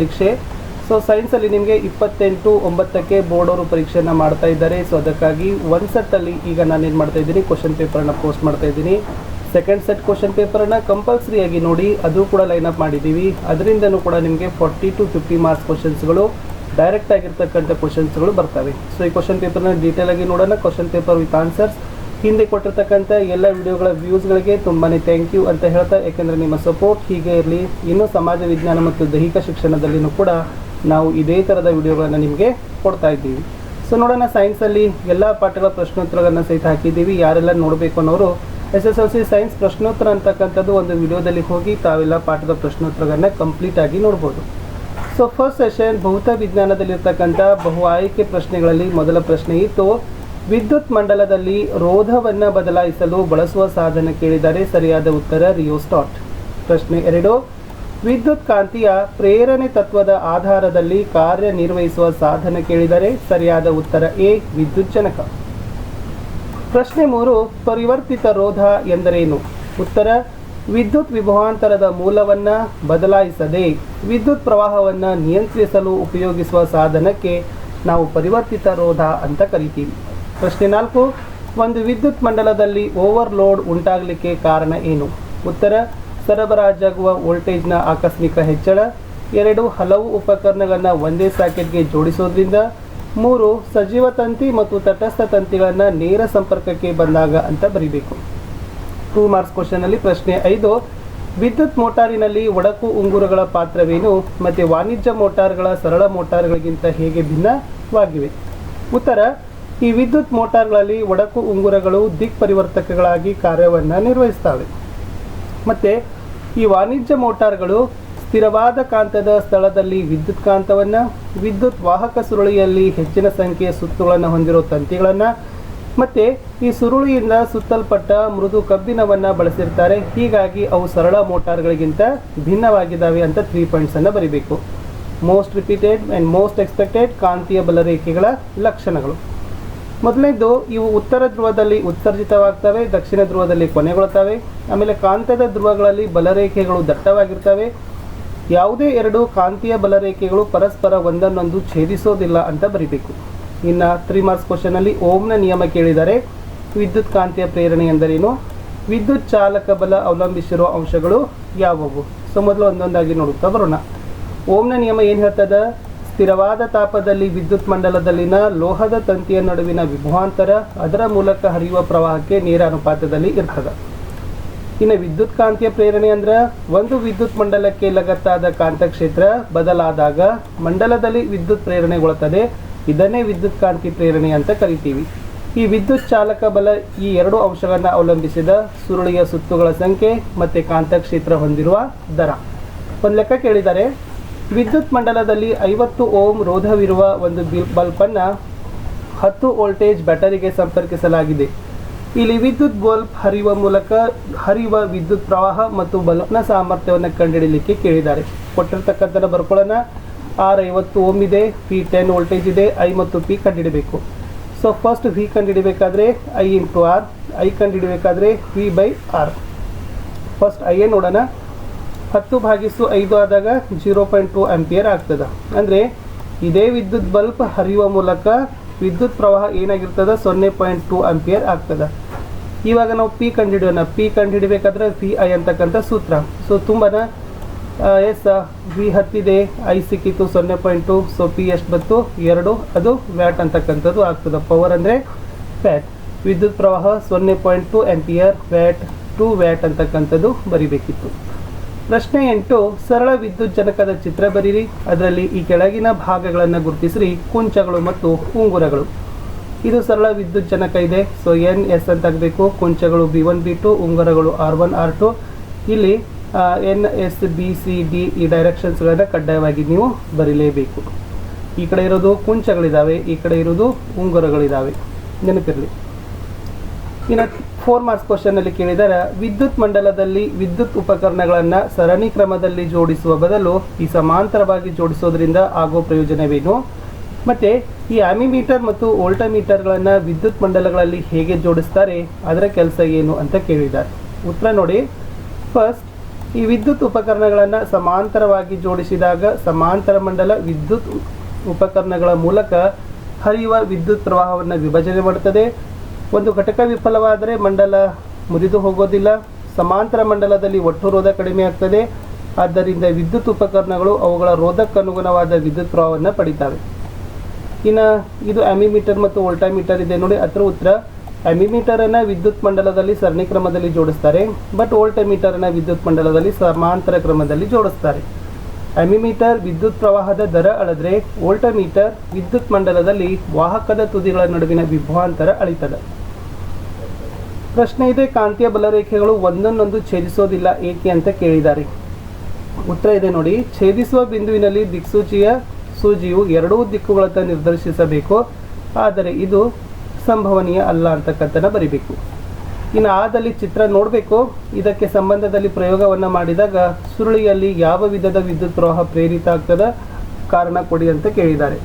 ಪರೀಕ್ಷೆ. ಸೊ ಸೈನ್ಸಲ್ಲಿ ನಿಮಗೆ ಇಪ್ಪತ್ತೆಂಟು ಒಂಬತ್ತಕ್ಕೆ ಬೋರ್ಡ್ ಅವರು ಪರೀಕ್ಷೆಯನ್ನು ಮಾಡ್ತಾ ಇದ್ದಾರೆ. ಸೊ ಅದಕ್ಕಾಗಿ ಒಂದು ಸೆಟ್ಟಲ್ಲಿ ಈಗ ನಾನು ಏನು ಮಾಡ್ತಾ ಇದ್ದೀನಿ ಕ್ವಶನ್ ಪೇಪರನ್ನು ಪೋಸ್ಟ್ ಮಾಡ್ತಾ ಇದ್ದೀನಿ. ಸೆಕೆಂಡ್ ಸೆಟ್ ಕ್ವಶನ್ ಪೇಪರನ್ನು ಕಂಪಲ್ಸರಿಯಾಗಿ ನೋಡಿ, ಅದು ಕೂಡ ಲೈನ್ ಅಪ್ ಮಾಡಿದ್ದೀವಿ. ಅದರಿಂದನೂ ಕೂಡ ನಿಮಗೆ ಫಾರ್ಟಿ ಟು ಫಿಫ್ಟಿ ಮಾರ್ಕ್ಸ್ ಕ್ವಶನ್ಸ್ಗಳು ಡೈರೆಕ್ಟ್ ಆಗಿರ್ತಕ್ಕಂಥ ಕ್ವಶನ್ಸ್ಗಳು ಬರ್ತವೆ. ಸೊ ಈ ಕ್ವಶನ್ ಪೇಪರ್ನ ಡೀಟೇಲ್ ಆಗಿ ನೋಡೋಣ. ಕ್ವಶನ್ ಪೇಪರ್ ವಿತ್ ಆನ್ಸರ್ಸ್ ಹಿಂದೆ ಕೊಟ್ಟಿರ್ತಕ್ಕಂಥ ಎಲ್ಲ ವಿಡಿಯೋಗಳ ವ್ಯೂಸ್ಗಳಿಗೆ ತುಂಬಾ ಥ್ಯಾಂಕ್ ಯು ಅಂತ ಹೇಳ್ತಾ, ಯಾಕೆಂದರೆ ನಿಮ್ಮ ಸಪೋರ್ಟ್ ಹೀಗೆ ಇರಲಿ. ಇನ್ನೂ ಸಮಾಜ ವಿಜ್ಞಾನ ಮತ್ತು ದೈಹಿಕ ಶಿಕ್ಷಣದಲ್ಲಿಯೂ ಕೂಡ ನಾವು ಇದೇ ಥರದ ವಿಡಿಯೋಗಳನ್ನು ನಿಮಗೆ ಕೊಡ್ತಾ ಇದ್ದೀವಿ. ಸೊ ನೋಡೋಣ ಸೈನ್ಸಲ್ಲಿ ಎಲ್ಲ ಪಾಠಗಳ ಪ್ರಶ್ನೋತ್ತರಗಳನ್ನು ಸಹಿತ ಹಾಕಿದ್ದೀವಿ. ಯಾರೆಲ್ಲ ನೋಡಬೇಕು ಅನ್ನೋರು S S L C science ಪ್ರಶ್ನೋತ್ತರ ಅಂತಕ್ಕಂಥದ್ದು ಒಂದು ವಿಡಿಯೋದಲ್ಲಿ ಹೋಗಿ ತಾವೆಲ್ಲ ಪಾಠದ ಪ್ರಶ್ನೋತ್ತರಗಳನ್ನ ಕಂಪ್ಲೀಟ್ ಆಗಿ ನೋಡ್ಬೋದು. ಸೊ ಫಸ್ಟ್ ಸೆಷನ್ ಭೌತ ವಿಜ್ಞಾನದಲ್ಲಿರ್ತಕ್ಕಂಥ ಬಹು ಆಯ್ಕೆ ಪ್ರಶ್ನೆಗಳಲ್ಲಿ ಮೊದಲ ಪ್ರಶ್ನೆ ಇತ್ತು ವಿದ್ಯುತ್ ಮಂಡಲದಲ್ಲಿ ರೋಧವನ್ನು ಬದಲಾಯಿಸಲು ಬಳಸುವ ಸಾಧನ ಕೇಳಿದರೆ ಸರಿಯಾದ ಉತ್ತರ ರಿಯೋಸ್ಟಾಟ್ ಪ್ರಶ್ನೆ ಎರಡು, ವಿದ್ಯುತ್ ಕಾಂತಿಯ ಪ್ರೇರಣೆ ತತ್ವದ ಆಧಾರದಲ್ಲಿ ಕಾರ್ಯನಿರ್ವಹಿಸುವ ಸಾಧನ ಕೇಳಿದರೆ ಸರಿಯಾದ ಉತ್ತರ ಎ, ವಿದ್ಯುತ್ ಜನಕ. ಪ್ರಶ್ನೆ ಮೂರು, ಪರಿವರ್ತಿತ ರೋಧ ಎಂದರೇನು? ಉತ್ತರ, ವಿದ್ಯುತ್ ವಿಭವಾಂತರದ ಮೂಲವನ್ನು ಬದಲಾಯಿಸದೆ ವಿದ್ಯುತ್ ಪ್ರವಾಹವನ್ನು ನಿಯಂತ್ರಿಸಲು ಉಪಯೋಗಿಸುವ ಸಾಧನಕ್ಕೆ ನಾವು ಪರಿವರ್ತಿತ ರೋಧ ಅಂತ ಕರಿತೀವಿ. ಪ್ರಶ್ನೆ ನಾಲ್ಕು, ಒಂದು ವಿದ್ಯುತ್ ಮಂಡಲದಲ್ಲಿ ಓವರ್ಲೋಡ್ ಉಂಟಾಗಲಿಕ್ಕೆ ಕಾರಣ ಏನು? ಉತ್ತರ, ಸರಬರಾಜಾಗುವ ವೋಲ್ಟೇಜ್ನ ಆಕಸ್ಮಿಕ ಹೆಚ್ಚಳ. ಎರಡು, ಹಲವು ಉಪಕರಣಗಳನ್ನು ಒಂದೇ ಸಾಕೆಟ್ಗೆ ಜೋಡಿಸೋದ್ರಿಂದ. ಮೂರು, ಸಜೀವ ತಂತಿ ಮತ್ತು ತಟಸ್ಥ ತಂತಿಗಳನ್ನು ನೇರ ಸಂಪರ್ಕಕ್ಕೆ ಬಂದಾಗ ಅಂತ ಬರೀಬೇಕು. ಟೂ ಮಾರ್ಕ್ಸ್ ಕ್ವಶನಲ್ಲಿ ಪ್ರಶ್ನೆ ಐದು, ವಿದ್ಯುತ್ ಮೋಟಾರಿನಲ್ಲಿ ಒಡಕು ಉಂಗುರಗಳ ಪಾತ್ರವೇನು ಮತ್ತು ವಾಣಿಜ್ಯ ಮೋಟಾರ್ಗಳ ಸರಳ ಮೋಟಾರ್ಗಳಿಗಿಂತ ಹೇಗೆ ಭಿನ್ನವಾಗಿವೆ? ಉತ್ತರ ಈ ವಿದ್ಯುತ್ ಮೋಟಾರ್ಗಳಲ್ಲಿ ಒಡಕು ಉಂಗುರಗಳು ದಿಕ್ ಪರಿವರ್ತಕಗಳಾಗಿ ಕಾರ್ಯವನ್ನು ನಿರ್ವಹಿಸ್ತವೆ. ಮತ್ತು ಈ ವಾಣಿಜ್ಯ ಮೋಟಾರ್ಗಳು ಸ್ಥಿರವಾದ ಕಾಂತದ ಸ್ಥಳದಲ್ಲಿ ವಿದ್ಯುತ್ ಕಾಂತವನ್ನು, ವಿದ್ಯುತ್ ವಾಹಕ ಸುರುಳಿಯಲ್ಲಿ ಹೆಚ್ಚಿನ ಸಂಖ್ಯೆಯ ಸುತ್ತುಗಳನ್ನು ಹೊಂದಿರೋ ತಂತಿಗಳನ್ನು, ಮತ್ತು ಈ ಸುರುಳಿಯಿಂದ ಸುತ್ತಲ್ಪಟ್ಟ ಮೃದು ಕಬ್ಬಿಣವನ್ನು ಬಳಸಿರ್ತಾರೆ. ಹೀಗಾಗಿ ಅವು ಸರಳ ಮೋಟಾರ್ಗಳಿಗಿಂತ ಭಿನ್ನವಾಗಿದ್ದಾವೆ ಅಂತ ತ್ರೀ ಪಾಯಿಂಟ್ಸನ್ನು ಬರೀಬೇಕು. Most repeated and most expected ಕಾಂತೀಯ ಬಲರೇಖೆಗಳ ಲಕ್ಷಣಗಳು. ಮೊದಲನೇದು, ಇವು ಉತ್ತರ ಧ್ರುವದಲ್ಲಿ ಉತ್ಸರ್ಜಿತವಾಗ್ತವೆ ದಕ್ಷಿಣ ಧ್ರುವದಲ್ಲಿ ಕೊನೆಗೊಳ್ತವೆ, ಆಮೇಲೆ ಕಾಂತದ ಧ್ರುವಗಳಲ್ಲಿ ಬಲರೇಖೆಗಳು ದಟ್ಟವಾಗಿರ್ತವೆ. ಯಾವುದೇ ಎರಡು ಕಾಂತೀಯ ಬಲರೇಖೆಗಳು ಪರಸ್ಪರ ಒಂದನ್ನೊಂದು ಛೇದಿಸೋದಿಲ್ಲ ಅಂತ ಬರಿಬೇಕು. ಇನ್ನು ತ್ರೀ ಮಾರ್ಕ್ಸ್ ಕ್ವಶನಲ್ಲಿ ಓಮ್ನ ನಿಯಮ ಕೇಳಿದರೆ, ವಿದ್ಯುತ್ ಕಾಂತೀಯ ಪ್ರೇರಣೆ ಎಂದರೇನು? ವಿದ್ಯುತ್ ಚಾಲಕ ಬಲ ಅವಲಂಬಿಸಿರುವ ಅಂಶಗಳು ಯಾವುವು? ಸೊ, ಮೊದಲು ಒಂದೊಂದಾಗಿ ನೋಡುತ್ತಾ ಬರೋಣ. ಓಮ್ನ ನಿಯಮ ಏನು ಹೇಳ್ತದ? ಸ್ಥಿರವಾದ ತಾಪದಲ್ಲಿ ವಿದ್ಯುತ್ ಮಂಡಲದಲ್ಲಿನ ಲೋಹದ ತಂತಿಯ ನಡುವಿನ ವಿಭವಾಂತರ ಅದರ ಮೂಲಕ ಹರಿಯುವ ಪ್ರವಾಹಕ್ಕೆ ನೇರ ಅನುಪಾತದಲ್ಲಿ ಇರ್ತದೆ ಇನ್ನು ವಿದ್ಯುತ್ ಕಾಂತೀಯ ಪ್ರೇರಣೆ ಅಂದ್ರೆ ಒಂದು ವಿದ್ಯುತ್ ಮಂಡಲಕ್ಕೆ ಲಗತ್ತಾದ ಕಾಂತಕ್ಷೇತ್ರ ಬದಲಾದಾಗ ಮಂಡಲದಲ್ಲಿ ವಿದ್ಯುತ್ ಪ್ರೇರಣೆಗೊಳ್ಳುತ್ತದೆ ಇದನ್ನೇ ವಿದ್ಯುತ್ ಕಾಂತಿ ಪ್ರೇರಣೆ ಅಂತ ಕರಿತೀವಿ. ಈ ವಿದ್ಯುತ್ ಚಾಲಕ ಬಲ ಈ ಎರಡು ಅಂಶಗಳನ್ನು ಅವಲಂಬಿಸಿದ ಸುರುಳಿಯ ಸುತ್ತುಗಳ ಸಂಖ್ಯೆ ಮತ್ತು ಕಾಂತಕ್ಷೇತ್ರ ಹೊಂದಿರುವ ದರ. ಒಂದು ಲೆಕ್ಕ ಕೇಳಿದರೆ. ವಿದ್ಯುತ್ ಮಂಡಲದಲ್ಲಿ ಐವತ್ತು ಓಮ್ ರೋಧವಿರುವ ಒಂದು ಬಿಲ್ ಬಲ್ಬನ್ನು ಹತ್ತು ವೋಲ್ಟೇಜ್ ಬ್ಯಾಟರಿಗೆ ಸಂಪರ್ಕಿಸಲಾಗಿದೆ. ಇಲ್ಲಿ ವಿದ್ಯುತ್ ಬಲ್ಬ್ ಹರಿಯುವ ಮೂಲಕ ಹರಿಯುವ ವಿದ್ಯುತ್ ಪ್ರವಾಹ ಮತ್ತು ಬಲ್ಬ್ನ ಸಾಮರ್ಥ್ಯವನ್ನು ಕಂಡುಹಿಡಿಯಲಿಕ್ಕೆ ಕೇಳಿದ್ದಾರೆ. ಕೊಟ್ಟಿರ್ತಕ್ಕಂಥ ಬರ್ಕೊಳ್ಳೋಣ ಆರ್ ಐವತ್ತು ಓಮ್ ಇದೆ, ಪಿ ಟೆನ್ ವೋಲ್ಟೇಜ್ ಇದೆ, ಐ ಮತ್ತು ಪಿ ಕಂಡುಹಿಡಬೇಕು. ಸೊ ಫಸ್ಟ್ ವಿ ಕಂಡುಹಿಡಬೇಕಾದ್ರೆ I into R I ಕಂಡುಹಿಡಬೇಕಾದ್ರೆ V by R first I A ನೋಡೋಣ. ಹತ್ತು ಭಾಗಿಸು ಐದು ಆದಾಗ ಜೀರೋ ಪಾಯಿಂಟ್ ಟು ಆಂಪಿಯರ್ ಆಗ್ತದೆ. ಅಂದರೆ ಇದೇ ವಿದ್ಯುತ್ ಬಲ್ಬ್ ಹರಿಯುವ ಮೂಲಕ ವಿದ್ಯುತ್ ಪ್ರವಾಹ ಏನಾಗಿರ್ತದೆ? ಸೊನ್ನೆ ಪಾಯಿಂಟ್ ಟು ಆಂಪಿಯರ್ ಆಗ್ತದೆ. ಇವಾಗ ನಾವು ಪಿ ಕಂಡುಹಿಡಿಯೋಣ. ಪಿ ಕಂಡುಹಿಡಿಬೇಕಾದ್ರೆ ವಿ ಐ ಅಂತಕ್ಕಂಥ ಸೂತ್ರ. ಸೊ ತುಂಬಾ ಎಸ್ ವಿ ಹತ್ತಿದೆ ಐ ಸಿಕ್ಕಿತ್ತು ಸೊನ್ನೆ ಪಾಯಿಂಟ್ ಟು. ಸೊ ಪಿ ಎಷ್ಟು ಬಂತು? ಎರಡು. ಅದು ವ್ಯಾಟ್ ಅಂತಕ್ಕಂಥದ್ದು ಆಗ್ತದೆ. ಪವರ್ ಅಂದರೆ ವ್ಯಾಟ್. ವಿದ್ಯುತ್ ಪ್ರವಾಹ ಸೊನ್ನೆ point two ampere, watt two watt ಅಂತಕ್ಕಂಥದ್ದು ಬರಿಬೇಕಿತ್ತು. ಪ್ರಶ್ನೆ ಎಂಟು, ಸರಳ ವಿದ್ಯುತ್ ಜನಕದ ಚಿತ್ರ ಬರೀರಿ. ಅದರಲ್ಲಿ ಈ ಕೆಳಗಿನ ಭಾಗಗಳನ್ನು ಗುರುತಿಸಿರಿ. ಕುಂಚಗಳು ಮತ್ತು ಉಂಗುರಗಳು. ಇದು ಸರಳ ವಿದ್ಯುತ್ ಜನಕ ಇದೆ. ಸೊ ಎನ್ ಎಸ್ ಅಂತ ಆಗಬೇಕು. ಕುಂಚಗಳು ಬಿ ಒನ್ ಬಿ ಟು ಉಂಗುರಗಳು ಆರ್ ಒನ್ ಆರ್ ಟು ಇಲ್ಲಿ N S B C D ಈ ಡೈರೆಕ್ಷನ್ಸ್ಗಳನ್ನು ಕಡ್ಡಾಯವಾಗಿ ನೀವು ಬರೀಲೇಬೇಕು. ಈ ಕಡೆ ಇರೋದು ಕುಂಚಗಳಿದ್ದಾವೆ ಈ ಕಡೆ ಇರೋದು ಉಂಗುರಗಳಿದ್ದಾವೆ ನೆನಪಿರಲಿ. ಇನ್ನು ಫೋರ್ ಮಾರ್ಕ್ಸ್ ಕ್ವಶನಲ್ಲಿ ಕೇಳಿದರೆ, ವಿದ್ಯುತ್ ಮಂಡಲದಲ್ಲಿ ವಿದ್ಯುತ್ ಉಪಕರಣಗಳನ್ನು ಸರಣಿ ಕ್ರಮದಲ್ಲಿ ಜೋಡಿಸುವ ಬದಲು ಈ ಸಮಾಂತರವಾಗಿ ಜೋಡಿಸೋದ್ರಿಂದ ಆಗೋ ಪ್ರಯೋಜನವೇನು? ಮತ್ತು, ಈ ಆಮಿಮೀಟರ್ ಮತ್ತು ವೋಲ್ಟಮೀಟರ್ಗಳನ್ನು ವಿದ್ಯುತ್ ಮಂಡಲಗಳಲ್ಲಿ ಹೇಗೆ ಜೋಡಿಸ್ತಾರೆ, ಅದರ ಕೆಲಸ ಏನು ಅಂತ ಕೇಳಿದ್ದಾರೆ. ಉತ್ತರ ನೋಡಿ. ಫಸ್ಟ್ ಈ ವಿದ್ಯುತ್ ಉಪಕರಣಗಳನ್ನು ಸಮಾಂತರವಾಗಿ ಜೋಡಿಸಿದಾಗ ಸಮಾಂತರ ಮಂಡಲ ವಿದ್ಯುತ್ ಉಪಕರಣಗಳ ಮೂಲಕ ಹರಿಯುವ ವಿದ್ಯುತ್ ಪ್ರವಾಹವನ್ನು ವಿಭಜನೆ ಮಾಡುತ್ತದೆ. ಒಂದು ಘಟಕ ವಿಫಲವಾದರೆ ಮಂಡಲ ಮುರಿದು ಹೋಗೋದಿಲ್ಲ. ಸಮಾಂತರ ಮಂಡಲದಲ್ಲಿ ಒಟ್ಟು ರೋಧ ಕಡಿಮೆ ಆಗ್ತದೆ. ಆದ್ದರಿಂದ ವಿದ್ಯುತ್ ಉಪಕರಣಗಳು ಅವುಗಳ ರೋಧಕ್ಕನುಗುಣವಾದ ವಿದ್ಯುತ್ ಪ್ರವಾಹವನ್ನು ಪಡಿತವೆ. ಇನ್ನು ಇದು ಅಮಿಮೀಟರ್ ಮತ್ತು ವೋಲ್ಟಾಮೀಟರ್ ಇದೆ ನೋಡಿ. ಅದರ ಉತ್ತರ ಅಮಿಮೀಟರನ್ನು ವಿದ್ಯುತ್ ಮಂಡಲದಲ್ಲಿ ಸರಣಿ ಕ್ರಮದಲ್ಲಿ ಜೋಡಿಸ್ತಾರೆ. ಬಟ್ ವೋಲ್ಟಮೀಟರನ್ನು ವಿದ್ಯುತ್ ಮಂಡಲದಲ್ಲಿ ಸಮಾಂತರ ಕ್ರಮದಲ್ಲಿ ಜೋಡಿಸ್ತಾರೆ. ಅಮಿಮೀಟರ್ ವಿದ್ಯುತ್ ಪ್ರವಾಹದ ದರ ಅಳೆದ್ರೆ ವೋಲ್ಟಮೀಟರ್ ವಿದ್ಯುತ್ ಮಂಡಲದಲ್ಲಿ ವಾಹಕದ ತುದಿಗಳ ನಡುವಿನ ವಿಭ್ವಾಂತರ ಅಳಿತದೆ. ಪ್ರಶ್ನೆ ಇದೆ, ಕಾಂತೀಯ ಬಲರೇಖೆಗಳು ಒಂದನ್ನೊಂದು ಛೇದಿಸೋದಿಲ್ಲ ಏಕೆ ಅಂತ ಕೇಳಿದ್ದಾರೆ ಉತ್ತರ ಇದೆ ನೋಡಿ, ಛೇದಿಸುವ ಬಿಂದುವಿನಲ್ಲಿ ದಿಕ್ಸೂಚಿಯ ಸೂಜಿಯು ಎರಡೂ ದಿಕ್ಕುಗಳತ್ತ ನಿರ್ದೇಶಿಸಬೇಕು ಆದರೆ ಇದು ಸಂಭವನೀಯ ಅಲ್ಲ ಅಂತಕ್ಕಂಥನ ಬರಿಬೇಕು. ಇನ್ನು ಆದಲ್ಲಿ ಚಿತ್ರ ನೋಡಬೇಕು, ಇದಕ್ಕೆ ಸಂಬಂಧದಲ್ಲಿ ಪ್ರಯೋಗವನ್ನು ಮಾಡಿದಾಗ ಸುರುಳಿಯಲ್ಲಿ ಯಾವ ವಿಧದ ವಿದ್ಯುತ್ ಪ್ರವಾಹ ಪ್ರೇರಿತ ಆಗ್ತದ ಕಾರಣ ಕೊಡಿ ಅಂತ ಕೇಳಿದ್ದಾರೆ.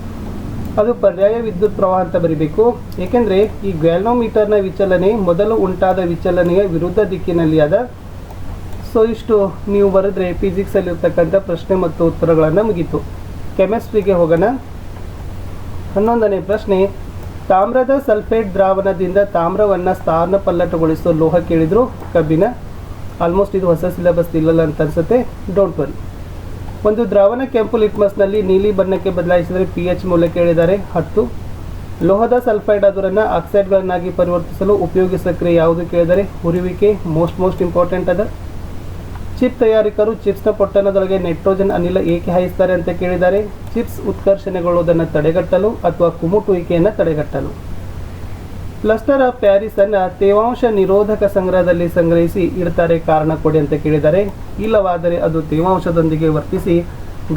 ಅದು ಪರ್ಯಾಯ ವಿದ್ಯುತ್ ಪ್ರವಾಹ ಅಂತ ಬರೀಬೇಕು. ಏಕೆಂದರೆ ಈ ಗ್ಯಾಲ್ನೋಮೀಟರ್ನ ವಿಚಲನೆ ಮೊದಲು ಉಂಟಾದ ವಿಚಲನೆಯ ವಿರುದ್ಧ ದಿಕ್ಕಿನಲ್ಲಿ ಅದ. ಸೊ ಇಷ್ಟು ನೀವು ಬರೆದ್ರೆ ಫಿಸಿಕ್ಸಲ್ಲಿ ಇರ್ತಕ್ಕಂಥ ಪ್ರಶ್ನೆ ಮತ್ತು ಉತ್ತರಗಳನ್ನು ಮುಗೀತು. ಕೆಮಿಸ್ಟ್ರಿಗೆ ಹೋಗೋಣ. ಹನ್ನೊಂದನೇ ಪ್ರಶ್ನೆ, ತಾಮ್ರದ ಸಲ್ಫೇಟ್ ದ್ರಾವಣದಿಂದ ತಾಮ್ರವನ್ನು ಸ್ಥಾನ ಪಲ್ಲಟಗೊಳಿಸೋ ಲೋಹ ಕೇಳಿದ್ರು ಕಬ್ಬಿನ. ಆಲ್ಮೋಸ್ಟ್ ಇದು ಹೊಸ ಸಿಲೆಬಸ್ ಇಲ್ಲಲ್ಲ ಅಂತ ಅನ್ಸುತ್ತೆ. ಡೋಂಟ್ ವರಿ ಒಂದು ದ್ರಾವಣ ಕೆಂಪು ಲಿಟ್ಮಸ್ನಲ್ಲಿ ನೀಲಿ ಬಣ್ಣಕ್ಕೆ ಬದಲಾಯಿಸಿದರೆ ಪಿ ಎಚ್ ಮೌಲ್ಯ ಕೇಳಿದ್ದಾರೆ ಹತ್ತು. ಲೋಹದ ಸಲ್ಫೈಡ್ ಅದರನ್ನು ಆಕ್ಸೈಡ್ಗಳನ್ನಾಗಿ ಪರಿವರ್ತಿಸಲು ಉಪಯೋಗಿಸುವ ಕ್ರಿಯೆ ಯಾವುದು ಕೇಳಿದರೆ ಹುರಿವಿಕೆ ಮೋಸ್ಟ್ ಮೋಸ್ಟ್ ಇಂಪಾರ್ಟೆಂಟ್ ಅದ. ಚಿಪ್ ತಯಾರಕರು ಚಿಪ್ಸ್ನ ಪೊಟ್ಟಣದೊಳಗೆ ನೈಟ್ರೋಜನ್ ಅನಿಲ ಏಕೆ ಹಾಯಿಸ್ತಾರೆ ಅಂತ ಕೇಳಿದ್ದಾರೆ ಚಿಪ್ಸ್ ಉತ್ಕರ್ಷಣೆಗೊಳ್ಳುವುದನ್ನು ತಡೆಗಟ್ಟಲು ಅಥವಾ ಕುಮುಟುವಿಕೆಯನ್ನು ತಡೆಗಟ್ಟಲು. ಪ್ಲಸ್ಟರ್ ಆಫ್ ಪ್ಯಾರಿಸ್ ಅನ್ನ ತೇವಾಂಶ ನಿರೋಧಕ ಸಂಗ್ರಹದಲ್ಲಿ ಸಂಗ್ರಹಿಸಿ ಇಡ್ತಾರೆ ಕಾರಣ ಕೊಡಿ ಅಂತ ಕೇಳಿದರೆ, ಇಲ್ಲವಾದರೆ ಅದು ತೇವಾಂಶದೊಂದಿಗೆ ವರ್ತಿಸಿ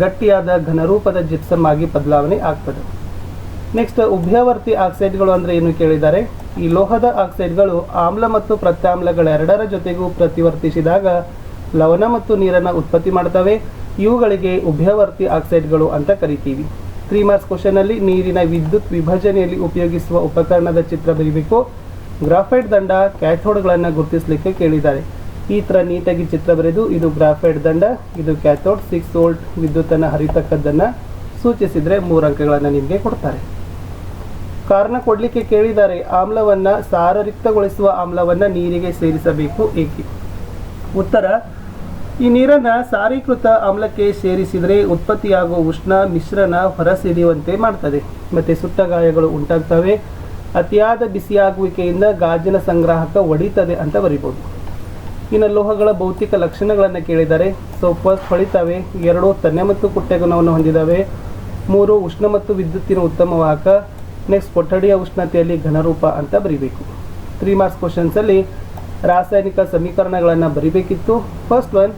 ಗಟ್ಟಿಯಾದ ಘನರೂಪದ ಜಿಪ್ಸಮ್ ಆಗಿ ಬದಲಾವಣೆ ಆಗ್ತದೆ. ನೆಕ್ಸ್ಟ್ ಉಭಯವರ್ತಿ ಆಕ್ಸೈಡ್ಗಳು ಅಂದರೆ ಏನು ಕೇಳಿದ್ದಾರೆ ಈ ಲೋಹದ ಆಕ್ಸೈಡ್ಗಳು ಆಮ್ಲ ಮತ್ತು ಪ್ರತ್ಯಾಮ್ಲಗಳೆರಡರ ಜೊತೆಗೂ ಪ್ರತಿವರ್ತಿಸಿದಾಗ ಲವಣ ಮತ್ತು ನೀರನ್ನು ಉತ್ಪತ್ತಿ ಮಾಡ್ತವೆ. ಇವುಗಳಿಗೆ ಉಭಯವರ್ತಿ ಆಕ್ಸೈಡ್ಗಳು ಅಂತ ಕರಿತೀವಿ. ತ್ರೀ ಮಾರ್ಕ್ಸ್ ಕ್ವಶನಲ್ಲಿ ನೀರಿನ ವಿದ್ಯುತ್ ವಿಭಜನೆಯಲ್ಲಿ ಉಪಯೋಗಿಸುವ ಉಪಕರಣದ ಚಿತ್ರ ಬರೀಬೇಕು. ಗ್ರಾಫೈಟ್ ದಂಡ ಕ್ಯಾಥೋಡ್ಗಳನ್ನು ಗುರುತಿಸಲಿಕ್ಕೆ ಕೇಳಿದ್ದಾರೆ. ಈ ಥರ ನೀಟಾಗಿ ಚಿತ್ರ ಬರೆದು ಇದು ಗ್ರಾಫೈಟ್ ದಂಡ, ಇದು ಕ್ಯಾಥೋಡ್ ಸಿಕ್ಸ್ ವೋಲ್ಟ್ ವಿದ್ಯುತ್ತನ್ನು ಹರಿತಕ್ಕದ್ದನ್ನು ಸೂಚಿಸಿದರೆ ಮೂರು ಅಂಕಗಳನ್ನು ನಿಮಗೆ ಕೊಡ್ತಾರೆ. ಕಾರಣ ಕೊಡಲಿಕ್ಕೆ ಕೇಳಿದ್ದಾರೆ, ಆಮ್ಲವನ್ನು ಸಾರರಿಕ್ತಗೊಳಿಸುವ ಆಮ್ಲವನ್ನು ನೀರಿಗೆ ಸೇರಿಸಬೇಕು, ಏಕೆ? ಉತ್ತರ ಈ ನೀರನ್ನು ಸಾರೀಕೃತ ಆಮ್ಲಕ್ಕೆ ಸೇರಿಸಿದರೆ ಉತ್ಪತ್ತಿಯಾಗುವ ಉಷ್ಣ ಮಿಶ್ರಣ ಹೊರಸಿಡಿಯುವಂತೆ ಮಾಡ್ತದೆ. ಮತ್ತು ಸುಟ್ಟ ಗಾಯಗಳು ಉಂಟಾಗ್ತವೆ. ಅತಿಯಾದ ಬಿಸಿಯಾಗುವಿಕೆಯಿಂದ ಗಾಜಿನ ಸಂಗ್ರಾಹಕ ಒಡಿತದೆ ಅಂತ ಬರಿಬೋದು ಇನ್ನು ಲೋಹಗಳ ಭೌತಿಕ ಲಕ್ಷಣಗಳನ್ನು ಕೇಳಿದರೆ ಸೊ ಫಸ್ಟ್ ಹೊಳಿತವೆ, ಎರಡು ತನ್ನೆ ಮತ್ತು ಕುಟ್ಟೆ ಗುಣವನ್ನು ಹೊಂದಿದವೆ, ಮೂರು ಉಷ್ಣ ಮತ್ತು ವಿದ್ಯುತ್ತಿನ ಉತ್ತಮ ವಾಹಕ ನೆಕ್ಸ್ಟ್ ಕೊಠಡಿಯ ಉಷ್ಣತೆಯಲ್ಲಿ ಘನರೂಪ ಅಂತ ಬರಿಬೇಕು. ತ್ರೀ ಮಾರ್ಕ್ಸ್ ಕ್ವಶನ್ಸಲ್ಲಿ ರಾಸಾಯನಿಕ ಸಮೀಕರಣಗಳನ್ನು ಬರಿಬೇಕಿತ್ತು. First one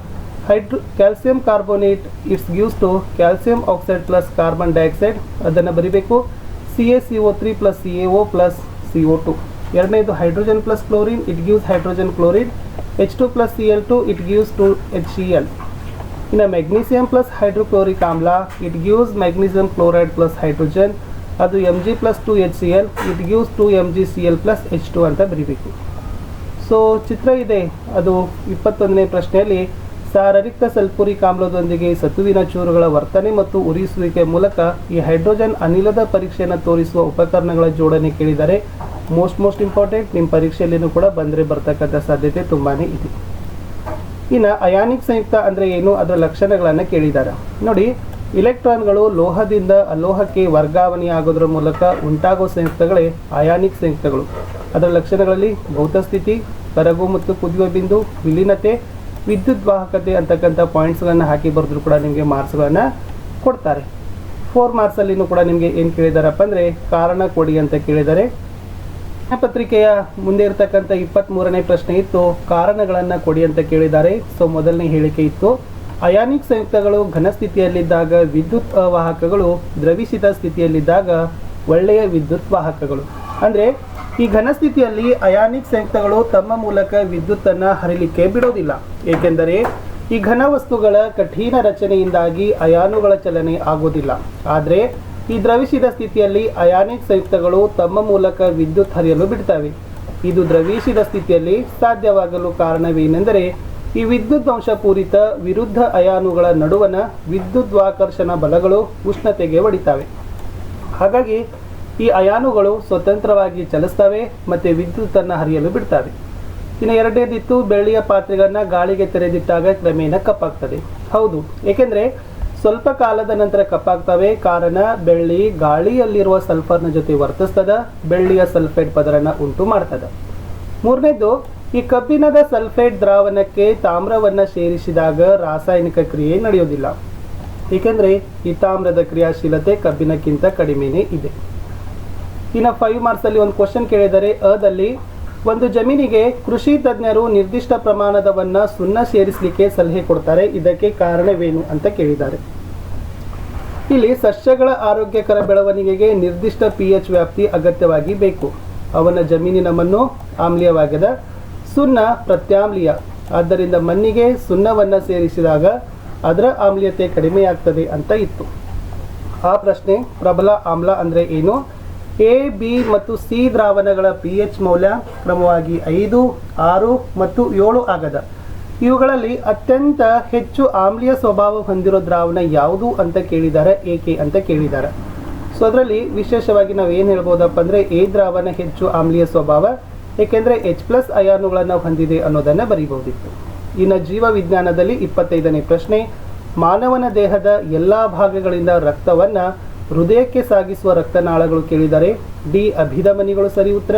hydro, calcium carbonate it's gives to calcium oxide plus carbon dioxide. ಅದನ್ನು ಬರಿಬೇಕು. C A C O three plus C A O plus C O two ಎರಡನೇದು hydrogen plus chlorine, it gives hydrogen chlorine. H two plus C L two it gives two H C L ಇನ್ನು magnesium plus hydrochloric ಆಮ್ಲ, it gives magnesium chloride plus hydrogen. ಅದು M G plus two H C L it gives two M G C L plus H two ಅಂತ ಬರೀಬೇಕು. So ಚಿತ್ರ ಇದೆ. ಅದು ಇಪ್ಪತ್ತೊಂದನೇ ಪ್ರಶ್ನೆಯಲ್ಲಿ ಸಾರರಿಕ್ತ sulphuric ಆಮ್ಲದೊಂದಿಗೆ ಸತುವಿನ ಚೂರುಗಳ ವರ್ತನೆ ಮತ್ತು ಉರಿಸುವಿಕೆ ಮೂಲಕ ಈ ಹೈಡ್ರೋಜನ್ ಅನಿಲದ ಪರೀಕ್ಷೆಯನ್ನು ತೋರಿಸುವ ಉಪಕರಣಗಳ ಜೋಡಣೆ ಕೇಳಿದರೆ ಮೋಸ್ಟ್ ಮೋಸ್ಟ್ ಇಂಪಾರ್ಟೆಂಟ್ ನಿಮ್ಮ ಪರೀಕ್ಷೆಯಲ್ಲಿನೂ ಕೂಡ ಬಂದರೆ ಬರ್ತಕ್ಕಂಥ ಸಾಧ್ಯತೆ ತುಂಬಾ ಇದೆ. ಇನ್ನು ಅಯಾನಿಕ್ ಸಂಯುಕ್ತ ಅಂದರೆ ಏನು? ಅದರ ಲಕ್ಷಣಗಳನ್ನು ಕೇಳಿದ್ದಾರೆ. ನೋಡಿ, ಇಲೆಕ್ಟ್ರಾನ್ಗಳು ಲೋಹದಿಂದ ಅಲೋಹಕ್ಕೆ ವರ್ಗಾವಣೆಯಾಗೋದ್ರ ಮೂಲಕ ಉಂಟಾಗುವ ಸಂಯುಕ್ತಗಳೇ ಅಯಾನಿಕ್ ಸಂಯುಕ್ತಗಳು. ಅದರ ಲಕ್ಷಣಗಳಲ್ಲಿ ಭೌತಸ್ಥಿತಿ ಕರಗು ಮತ್ತು ಕುದಿಯುವ ಬಿಂದು, ವಿಲೀನತೆ ವಿದ್ಯುತ್ ವಾಹಕತೆ ಅಂತಕ್ಕಂಥ ಪಾಯಿಂಟ್ಸ್ಗಳನ್ನು ಹಾಕಿ ಬರೆದ್ರು ಕೂಡ ನಿಮಗೆ ಮಾರ್ಕ್ಸ್ಗಳನ್ನು ಕೊಡ್ತಾರೆ. ಫೋರ್ ಮಾರ್ಕ್ಸಲ್ಲಿನೂ ಕೂಡ ನಿಮಗೆ ಏನು ಕೇಳಿದಾರಪ್ಪ ಅಂದರೆ ಕಾರಣ ಕೊಡಿ ಅಂತ ಕೇಳಿದ್ದಾರೆ ಪತ್ರಿಕೆಯ ಮುಂದೆ ಇರತಕ್ಕಂಥ ಇಪ್ಪತ್ತ್ಮೂರನೇ ಪ್ರಶ್ನೆ ಇತ್ತು, ಕಾರಣಗಳನ್ನು ಕೊಡಿ ಅಂತ ಕೇಳಿದ್ದಾರೆ ಸೊ ಮೊದಲನೇ ಹೇಳಿಕೆ ಇತ್ತು, ಅಯಾನಿಕ್ ಸಂಯುಕ್ತಗಳು ಘನ ಸ್ಥಿತಿಯಲ್ಲಿದ್ದಾಗ ವಿದ್ಯುತ್ ವಾಹಕಗಳು ದ್ರವಿಸಿದ ಸ್ಥಿತಿಯಲ್ಲಿದ್ದಾಗ ಒಳ್ಳೆಯ ವಿದ್ಯುತ್ ವಾಹಕಗಳು. ಅಂದರೆ ಈ ಘನ ಸ್ಥಿತಿಯಲ್ಲಿ ಅಯಾನಿಕ್ ಸಂಯುಕ್ತಗಳು ತಮ್ಮ ಮೂಲಕ ವಿದ್ಯುತ್ತನ್ನು ಹರಿಲಿಕ್ಕೆ ಬಿಡೋದಿಲ್ಲ. ಏಕೆಂದರೆ ಈ ಘನ ವಸ್ತುಗಳ ಕಠಿಣ ರಚನೆಯಿಂದಾಗಿ ಅಯಾನುಗಳ ಚಲನೆ ಆಗೋದಿಲ್ಲ. ಆದರೆ ಈ ದ್ರವಿಸಿದ ಸ್ಥಿತಿಯಲ್ಲಿ ಅಯಾನಿಕ್ ಸಂಯುಕ್ತಗಳು ತಮ್ಮ ಮೂಲಕ ವಿದ್ಯುತ್ ಹರಿಯಲು ಬಿಡ್ತವೆ. ಇದು ದ್ರವಿಸಿದ ಸ್ಥಿತಿಯಲ್ಲಿ ಸಾಧ್ಯವಾಗಲು ಕಾರಣವೇನೆಂದರೆ ಈ ವಿದ್ಯುತ್ ಪೂರಿತ ವಿರುದ್ಧ ಅಯಾನುಗಳ ನಡುವಣ ವಿದ್ಯುದ್ವಾಕರ್ಷಣ ಬಲಗಳು ಉಷ್ಣತೆಗೆ ಒಡಿತಾವೆ. ಹಾಗಾಗಿ ಈ ಅಯಾನುಗಳು ಸ್ವತಂತ್ರವಾಗಿ ಚಲಿಸ್ತವೆ ಮತ್ತು ವಿದ್ಯುತ್ತನ್ನು ಹರಿಯಲು ಬಿಡ್ತವೆ. ಇನ್ನು ಎರಡನೇದಿತ್ತು ಬೆಳ್ಳಿಯ ಪಾತ್ರೆಗಳನ್ನು ಗಾಳಿಗೆ ತೆರೆದಿಟ್ಟಾಗ ಕ್ರಮೇಣ ಕಪ್ಪಾಗ್ತದೆ. ಹೌದು, ಏಕೆಂದರೆ ಸ್ವಲ್ಪ ಕಾಲದ ನಂತರ ಕಪ್ಪಾಗ್ತವೆ. ಕಾರಣ ಬೆಳ್ಳಿ ಗಾಳಿಯಲ್ಲಿರುವ ಸಲ್ಫರ್ನ ಜೊತೆ ವರ್ತಿಸ್ತದ, ಬೆಳ್ಳಿಯ ಸಲ್ಫೇಟ್ ಪದರನ ಉಂಟು ಮಾಡ್ತದೆ. ಮೂರನೇದು, ಈ ಕಬ್ಬಿಣದ ಸಲ್ಫೇಟ್ ದ್ರಾವಣಕ್ಕೆ ತಾಮ್ರವನ್ನು ಸೇರಿಸಿದಾಗ ರಾಸಾಯನಿಕ ಕ್ರಿಯೆ ನಡೆಯೋದಿಲ್ಲ ಏಕೆಂದರೆ ಈ ತಾಮ್ರದ ಕ್ರಿಯಾಶೀಲತೆ ಕಬ್ಬಿಣಕ್ಕಿಂತ ಕಡಿಮೆಯೇ ಇದೆ. ಇನ್ನು ಫೈವ್ ಮಾರ್ಕ್ಸಲ್ಲಿ ಒಂದು ಕ್ವಶನ್ ಕೇಳಿದರೆ, ಅದಲ್ಲಿ ಒಂದು ಜಮೀನಿಗೆ ಕೃಷಿ ತಜ್ಞರು ನಿರ್ದಿಷ್ಟ ಪ್ರಮಾಣದವನ್ನು ಸುಣ್ಣ ಸೇರಿಸಲಿಕ್ಕೆ ಸಲಹೆ ಕೊಡ್ತಾರೆ. ಇದಕ್ಕೆ ಕಾರಣವೇನು ಅಂತ ಕೇಳಿದ್ದಾರೆ. ಇಲ್ಲಿ ಸಸ್ಯಗಳ ಆರೋಗ್ಯಕರ ಬೆಳವಣಿಗೆಗೆ ನಿರ್ದಿಷ್ಟ ಪಿ ಎಚ್ ವ್ಯಾಪ್ತಿ ಅಗತ್ಯವಾಗಿ ಬೇಕು. ಅವನ ಜಮೀನಿನ ಮಣ್ಣು ಆಮ್ಲೀಯವಾಗದ ಸುಣ್ಣ ಪ್ರತ್ಯಾಮ್ಲೀಯ. ಆದ್ದರಿಂದ ಮಣ್ಣಿಗೆ ಸುಣ್ಣವನ್ನು ಸೇರಿಸಿದಾಗ ಅದರ ಆಮ್ಲೀಯತೆ ಕಡಿಮೆಯಾಗ್ತದೆ ಅಂತ ಇತ್ತು. ಆ ಪ್ರಶ್ನೆ ಪ್ರಬಲ ಆಮ್ಲ ಅಂದರೆ ಏನು? ಎ ಬಿ ಮತ್ತು ಸಿ ದ್ರಾವಣಗಳ ಪಿ ಎಚ್ ಮೌಲ್ಯ ಕ್ರಮವಾಗಿ ಐದು, ಆರು ಮತ್ತು ಏಳು ಆಗದ. ಇವುಗಳಲ್ಲಿ ಅತ್ಯಂತ ಹೆಚ್ಚು ಆಮ್ಲೀಯ ಸ್ವಭಾವ ಹೊಂದಿರೋ ದ್ರಾವಣ ಯಾವುದು ಅಂತ ಕೇಳಿದ್ದಾರೆ ಏಕೆ ಅಂತ ಕೇಳಿದ್ದಾರೆ ಸೊ ಅದರಲ್ಲಿ ವಿಶೇಷವಾಗಿ ನಾವು ಏನು ಹೇಳ್ಬೋದಪ್ಪ ಅಂದರೆ ಎ ದ್ರಾವಣ ಹೆಚ್ಚು ಆಮ್ಲೀಯ ಸ್ವಭಾವ, ಏಕೆಂದರೆ ಎಚ್ ಪ್ಲಸ್ ಅಯಾನುಗಳನ್ನು ಹೊಂದಿದೆ ಅನ್ನೋದನ್ನು ಬರೀಬಹುದಿತ್ತು. ಇನ್ನು ಜೀವ ವಿಜ್ಞಾನದಲ್ಲಿ ಇಪ್ಪತ್ತೈದನೇ ಪ್ರಶ್ನೆ, ಮಾನವನ ದೇಹದ ಎಲ್ಲ ಭಾಗಗಳಿಂದ ರಕ್ತವನ್ನು ಹೃದಯಕ್ಕೆ ಸಾಗಿಸುವ ರಕ್ತನಾಳಗಳು ಕೇಳಿದರೆ, ಡಿ, ಅಭಿಧಮನಿಗಳು ಸರಿ ಉತ್ತರ.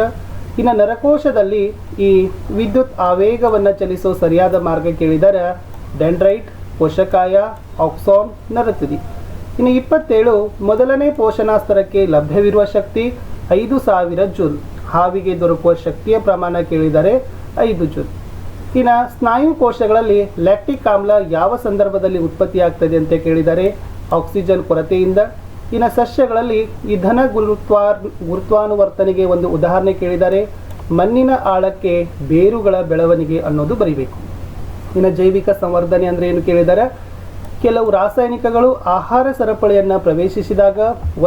ಇನ್ನು ನರಕೋಶದಲ್ಲಿ ಈ ವಿದ್ಯುತ್ ಆವೇಗವನ್ನು ಚಲಿಸೋ ಸರಿಯಾದ ಮಾರ್ಗ ಕೇಳಿದರೆ, ಡೆಂಡ್ರೈಟ್, ಪೋಷಕಾಯ ಆಕ್ಸಾನ್ ನರತುದಿ ಇನ್ನು ಇಪ್ಪತ್ತೇಳು, ಮೊದಲನೇ ಪೋಷಣಾಸ್ತರಕ್ಕೆ ಲಭ್ಯವಿರುವ ಶಕ್ತಿ, ಐದು ಸಾವಿರ ಜೂಲ್. ಹಾವಿಗೆ ದೊರಕುವ ಶಕ್ತಿಯ ಪ್ರಮಾಣ ಕೇಳಿದರೆ, ಐದು ಜೂಲ್. ಇನ್ನು ಸ್ನಾಯು ಕೋಶಗಳಲ್ಲಿ ಲ್ಯಾಕ್ಟಿಕ್ ಆಮ್ಲ ಯಾವ ಸಂದರ್ಭದಲ್ಲಿ ಉತ್ಪತ್ತಿಯಾಗ್ತದೆ ಅಂತ ಕೇಳಿದರೆ, ಆಕ್ಸಿಜನ್ ಕೊರತೆಯಿಂದ ಇನ್ನು ಸಸ್ಯಗಳಲ್ಲಿ ಈ ಧನ ಗುರುತ್ವಾ ಗುರುತ್ವಾನುವರ್ತನೆಗೆ ಒಂದು ಉದಾಹರಣೆ ಕೇಳಿದರೆ, ಮಣ್ಣಿನ ಆಳಕ್ಕೆ ಬೇರುಗಳ ಬೆಳವಣಿಗೆ ಅನ್ನೋದು ಬರೀಬೇಕು. ಇನ್ನು ಜೈವಿಕ ಸಂವರ್ಧನೆ ಅಂದರೆ ಏನು ಕೇಳಿದರೆ, ಕೆಲವು ರಾಸಾಯನಿಕಗಳು ಆಹಾರ ಸರಪಳಿಯನ್ನು ಪ್ರವೇಶಿಸಿದಾಗ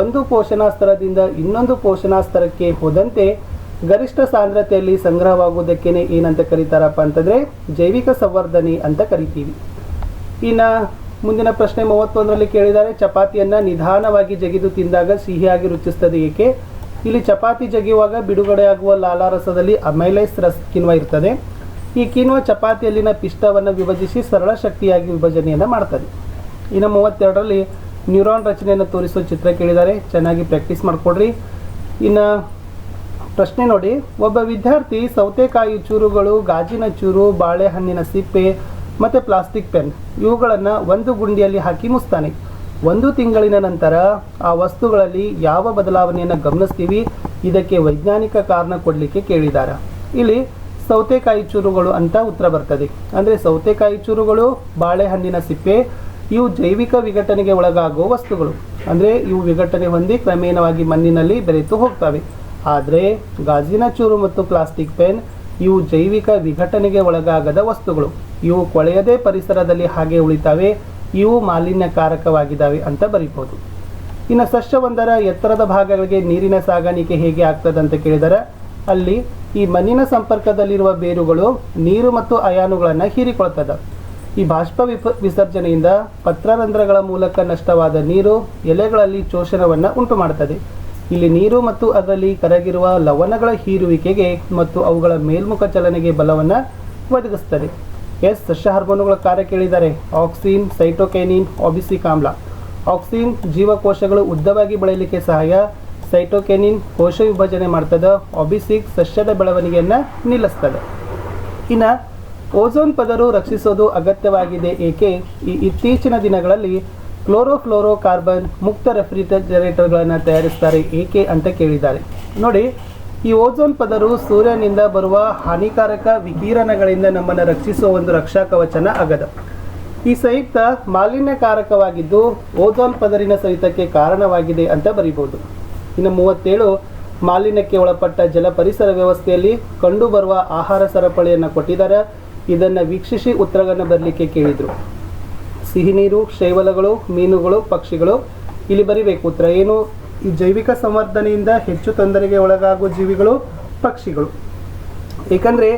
ಒಂದು ಪೋಷಣಾ ಸ್ತರದಿಂದ ಇನ್ನೊಂದು ಪೋಷಣಾ ಸ್ತರಕ್ಕೆ ಹೋದಂತೆ ಗರಿಷ್ಠ ಸಾಂದ್ರತೆಯಲ್ಲಿ ಸಂಗ್ರಹವಾಗುವುದಕ್ಕೇನೆ ಏನಂತ ಕರೀತಾರಪ್ಪ ಅಂತಂದರೆ ಜೈವಿಕ ಸಂವರ್ಧನೆ ಅಂತ ಕರಿತೀವಿ. ಇನ್ನು ಮುಂದಿನ ಪ್ರಶ್ನೆ ಮೂವತ್ತೊಂದರಲ್ಲಿ ಕೇಳಿದ್ದಾರೆ, ಚಪಾತಿಯನ್ನು ನಿಧಾನವಾಗಿ ಜಗಿದು ತಿಂದಾಗ ಸಿಹಿಯಾಗಿ ರುಚಿಸ್ತದೆ ಏಕೆ? ಇಲ್ಲಿ ಚಪಾತಿ ಜಗಿಯುವಾಗ ಬಿಡುಗಡೆಯಾಗುವ ಲಾಲಾರಸದಲ್ಲಿ ಅಮೈಲೈಸ್ ರಸ್ ಕಿನ್ವ ಇರ್ತದೆ. ಈ ಕಿನ್ವ ಚಪಾತಿಯಲ್ಲಿನ ಪಿಷ್ಟವನ್ನು ವಿಭಜಿಸಿ ಸರಳ ಶಕ್ತಿಯಾಗಿ ವಿಭಜನೆಯನ್ನು ಮಾಡ್ತದೆ. ಇನ್ನು ಮೂವತ್ತೆರಡರಲ್ಲಿ ನ್ಯೂರಾನ್ ರಚನೆಯನ್ನು ತೋರಿಸುವ ಚಿತ್ರ ಕೇಳಿದ್ದಾರೆ. ಚೆನ್ನಾಗಿ ಪ್ರಾಕ್ಟೀಸ್ ಮಾಡಿಕೊಡ್ರಿ. ಇನ್ನು ಪ್ರಶ್ನೆ ನೋಡಿ, ಒಬ್ಬ ವಿದ್ಯಾರ್ಥಿ ಸೌತೆಕಾಯಿ ಚೂರುಗಳು, ಗಾಜಿನ ಚೂರು, ಬಾಳೆಹಣ್ಣಿನ ಸಿಪ್ಪೆ ಮತ್ತು ಪ್ಲಾಸ್ಟಿಕ್ ಪೆನ್. ಇವುಗಳನ್ನು ಒಂದು ಗುಂಡಿಯಲ್ಲಿ ಹಾಕಿ ಮುಸ್ತಾನೆ. ಒಂದು ತಿಂಗಳಿನ ನಂತರ ಆ ವಸ್ತುಗಳಲ್ಲಿ ಯಾವ ಬದಲಾವಣೆಯನ್ನು ಗಮನಿಸ್ತೀವಿ? ಇದಕ್ಕೆ ವೈಜ್ಞಾನಿಕ ಕಾರಣ ಕೊಡಲಿಕ್ಕೆ ಕೇಳಿದ್ದಾರೆ ಇಲ್ಲಿ ಸೌತೆಕಾಯಿ ಚೂರುಗಳು ಅಂತ ಉತ್ತರ ಬರ್ತದೆ. ಅಂದರೆ ಸೌತೆಕಾಯಿ ಚೂರುಗಳು, ಬಾಳೆಹಣ್ಣಿನ ಸಿಪ್ಪೆ, ಇವು ಜೈವಿಕ ವಿಘಟನೆಗೆ ಒಳಗಾಗುವ ವಸ್ತುಗಳು. ಅಂದರೆ ಇವು ವಿಘಟನೆ ಹೊಂದಿ ಕ್ರಮೇಣವಾಗಿ ಮಣ್ಣಿನಲ್ಲಿ ಬೆರೆತು ಹೋಗ್ತವೆ. ಆದರೆ ಗಾಜಿನ ಚೂರು ಮತ್ತು ಪ್ಲಾಸ್ಟಿಕ್ ಪೆನ್ ಇವು ಜೈವಿಕ ವಿಘಟನೆಗೆ ಒಳಗಾಗದ ವಸ್ತುಗಳು. ಇವು ಕೊಳೆಯದೇ ಪರಿಸರದಲ್ಲಿ ಹಾಗೆ ಉಳಿತಾವೆ, ಇವು ಮಾಲಿನ್ಯಕಾರಕವಾಗಿದ್ದಾವೆ ಅಂತ ಬರೀಬಹುದು. ಇನ್ನು ಸಸ್ಯವೊಂದರ ಎತ್ತರದ ಭಾಗಗಳಿಗೆ ನೀರಿನ ಸಾಗಾಣಿಕೆ ಹೇಗೆ ಆಗ್ತದೆ ಅಂತ ಕೇಳಿದರೆ, ಅಲ್ಲಿ ಈ ಮಣ್ಣಿನ ಸಂಪರ್ಕದಲ್ಲಿರುವ ಬೇರುಗಳು ನೀರು ಮತ್ತು ಅಯಾನುಗಳನ್ನು ಹೀರಿಕೊಳ್ತದೆ. ಈ ಬಾಷ್ಪ ವಿಸರ್ಜನೆಯಿಂದ ಪತ್ರರಂಧ್ರಗಳ ಮೂಲಕ ನಷ್ಟವಾದ ನೀರು ಎಲೆಗಳಲ್ಲಿ ಶೋಷಣವನ್ನು ಉಂಟು ಮಾಡ್ತದೆ ಇಲ್ಲಿ ನೀರು ಮತ್ತು ಅದರಲ್ಲಿ ಕರಗಿರುವ ಲವಣಗಳ ಹೀರುವಿಕೆಗೆ ಮತ್ತು ಅವುಗಳ ಮೇಲ್ಮುಖ ಚಲನೆಗೆ ಬಲವನ್ನು ಒದಗಿಸ್ತದೆ ಎಸ್, ಸಸ್ಯ ಹಾರ್ಮೋನುಗಳ ಕಾರ್ಯ ಕೇಳಿದ್ದಾರೆ ಆಕ್ಸಿನ್, ಸೈಟೋಕೈನಿನ್ ಒಬಿಸಿಕ್ ಆಮ್ಲ ಆಕ್ಸಿನ್ ಜೀವಕೋಶಗಳು ಉದ್ದವಾಗಿ ಬೆಳೆಯಲಿಕ್ಕೆ ಸಹಾಯ. ಸೈಟೋಕೆನಿನ್ ಕೋಶ ವಿಭಜನೆ ಮಾಡ್ತದೆ. ಆಬಿಸಿಕ್ ಸಸ್ಯದ ಬೆಳವಣಿಗೆಯನ್ನು ನಿಲ್ಲಿಸ್ತದೆ. ಇನ್ನು ಓಝೋನ್ ಪದರು ರಕ್ಷಿಸೋದು ಅಗತ್ಯವಾಗಿದೆ, ಏಕೆ? ಈ ಇತ್ತೀಚಿನ ದಿನಗಳಲ್ಲಿ ಕ್ಲೋರೋಫ್ಲೋರೋ ಕಾರ್ಬನ್ ಮುಕ್ತ ರೆಫ್ರಿಜರೇಟರ್ಗಳನ್ನು ತಯಾರಿಸ್ತಾರೆ, ಏಕೆ ಅಂತ ಕೇಳಿದ್ದಾರೆ. ನೋಡಿ, ಈ ಓಝೋನ್ ಪದರು ಸೂರ್ಯನಿಂದ ಬರುವ ಹಾನಿಕಾರಕ ವಿಕಿರಣಗಳಿಂದ ನಮ್ಮನ್ನು ರಕ್ಷಿಸುವ ಒಂದು ರಕ್ಷಾ ಕವಚನ ಅಗದ. ಈ ಸಂಯುಕ್ತ ಮಾಲಿನ್ಯಕಾರಕವಾಗಿದ್ದು ಓಝೋನ್ ಪದರಿನ ಸಹಿತಕ್ಕೆ ಕಾರಣವಾಗಿದೆ ಅಂತ ಬರಿಬೋದು ಇನ್ನು ಮೂವತ್ತೇಳು, ಮಾಲಿನ್ಯಕ್ಕೆ ಒಳಪಟ್ಟ ಜಲ ಪರಿಸರ ವ್ಯವಸ್ಥೆಯಲ್ಲಿ ಕಂಡುಬರುವ ಆಹಾರ ಸರಪಳಿಯನ್ನು ಕೊಟ್ಟಿದ್ದಾರೆ. ಇದನ್ನು ವೀಕ್ಷಿಸಿ ಉತ್ತರಗಳನ್ನು ಬರಲಿಕ್ಕೆ ಕೇಳಿದರು. ಸಿಹಿ ನೀರು, ಶೈವಲಗಳು, ಮೀನುಗಳು, ಪಕ್ಷಿಗಳು. ಇಲ್ಲಿ ಬರಿಬೇಕು ಉತ್ತರ ಏನು? ಈ ಜೈವಿಕ ಸಂವರ್ಧನೆಯಿಂದ ಹೆಚ್ಚು ತೊಂದರೆಗೆ ಒಳಗಾಗುವ ಜೀವಿಗಳು, ಪಕ್ಷಿಗಳು. ಏಕೆಂದರೆ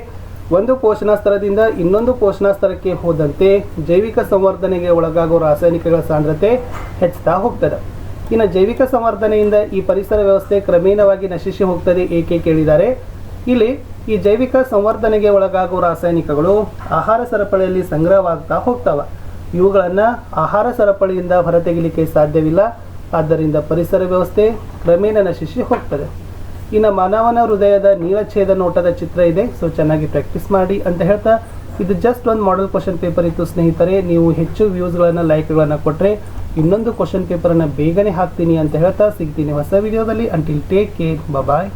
ಒಂದು ಪೋಷಣಾ ಸ್ಥಳದಿಂದ ಇನ್ನೊಂದು ಪೋಷಣಾ ಸ್ಥಳಕ್ಕೆ ಹೋದಂತೆ ಜೈವಿಕ ಸಂವರ್ಧನೆಗೆ ಒಳಗಾಗುವ ರಾಸಾಯನಿಕಗಳ ಸಾಂದ್ರತೆ ಹೆಚ್ಚುತ್ತಾ ಹೋಗ್ತದೆ. ಇನ್ನು ಜೈವಿಕ ಸಂವರ್ಧನೆಯಿಂದ ಈ ಪರಿಸರ ವ್ಯವಸ್ಥೆ ಕ್ರಮೇಣವಾಗಿ ನಶಿಸಿ ಹೋಗ್ತದೆ ಏಕೆ ಕೇಳಿದ್ದಾರೆ ಇಲ್ಲಿ ಈ ಜೈವಿಕ ಸಂವರ್ಧನೆಗೆ ಒಳಗಾಗುವ ರಾಸಾಯನಿಕಗಳು ಆಹಾರ ಸರಪಳಿಯಲ್ಲಿ ಸಂಗ್ರಹವಾಗ್ತಾ ಹೋಗ್ತಾವ. ಇವುಗಳನ್ನು ಆಹಾರ ಸರಪಳಿಯಿಂದ ಹೊರತೆಗಿಲಿಕ್ಕೆ ಸಾಧ್ಯವಿಲ್ಲ. ಆದ್ದರಿಂದ ಪರಿಸರ ವ್ಯವಸ್ಥೆ ಕ್ರಮೇಣ ನಶಿಸಿ ಹೋಗ್ತದೆ. ಇನ್ನು ಮಾನವನ ಹೃದಯದ ನೀಲಛೇದ ನೋಟದ ಚಿತ್ರ ಇದೆ. ಸೊ ಚೆನ್ನಾಗಿ ಪ್ರಾಕ್ಟೀಸ್ ಮಾಡಿ ಅಂತ ಹೇಳ್ತಾ, ಇದು ಜಸ್ಟ್ ಒಂದು ಮಾಡೆಲ್ ಕ್ವಶನ್ ಪೇಪರ್ ಇತ್ತು ಸ್ನೇಹಿತರೆ. ನೀವು ಹೆಚ್ಚು ವ್ಯೂಸ್ಗಳನ್ನು ಲೈಕ್ಗಳನ್ನು ಕೊಟ್ಟರೆ ಇನ್ನೊಂದು ಕ್ವಶನ್ ಪೇಪರನ್ನು ಬೇಗನೆ ಹಾಕ್ತೀನಿ ಅಂತ ಹೇಳ್ತಾ, ಸಿಗ್ತೀನಿ ಹೊಸ ವಿಡಿಯೋದಲ್ಲಿ ಅಂಟಿಲ್ ಟೇಕ್ ಕೇರ್ ಬಾಯ್